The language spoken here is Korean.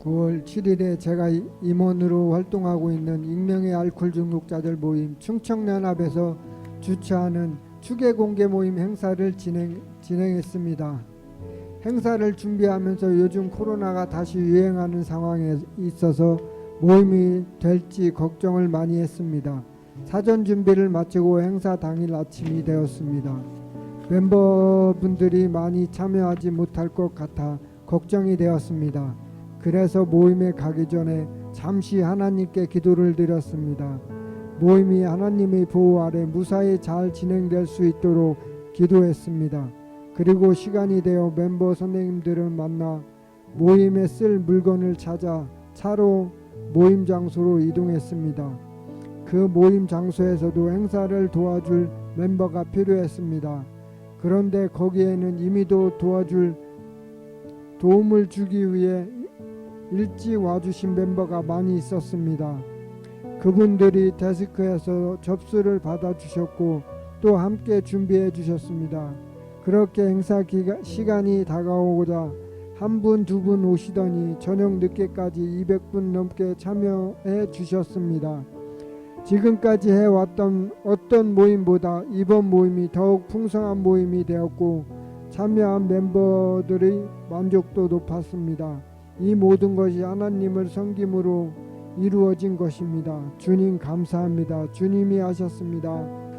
9월 7일에 제가 이- 임원으로 활동하고 있는 익명의 알코올 중독자들 모임 충청연합에서 주최하는 추계 공개 모임 행사를 진행, 진행했습니다. 행사를 준비하면서 요즘 코로나가 다시 유행하는 상황에 있어서 모임이 될지 걱정을 많이 했습니다. 사전 준비를 마치고 행사 당일 아침이 되었습니다. 멤버분들이 많이 참여하지 못할 것 같아 걱정이 되었습니다. 그래서 모임에 가기 전에 잠시 하나님께 기도를 드렸습니다. 모임이 하나님의 보호 아래 무사히 잘 진행될 수 있도록 기도했습니다. 그리고 시간이 되어 멤버 선생님들을 만나 모임에 쓸 물건을 찾아 차로 모임 장소로 이동했습니다. 그 모임 장소에서도 행사를 도와줄 멤버가 필요했습니다. 그런데 거기에는 이미도 도와줄 도움을 주기 위해 일찍 와주신 멤버가 많이 있었습니다. 그분들이 데스크에서 접수를 받아주셨고 또 함께 준비해 주셨습니다. 그렇게 행사 기가, 시간이 다가오고자 한 분, 두분 오시더니 저녁 늦게까지 200분 넘게 참여해 주셨습니다. 지금까지 해왔던 어떤 모임보다 이번 모임이 더욱 풍성한 모임이 되었고 참여한 멤버들의 만족도 높았습니다. 이 모든 것이 하나님을 섬김으로 이루어진 것입니다. 주님 감사합니다. 주님이 하셨습니다.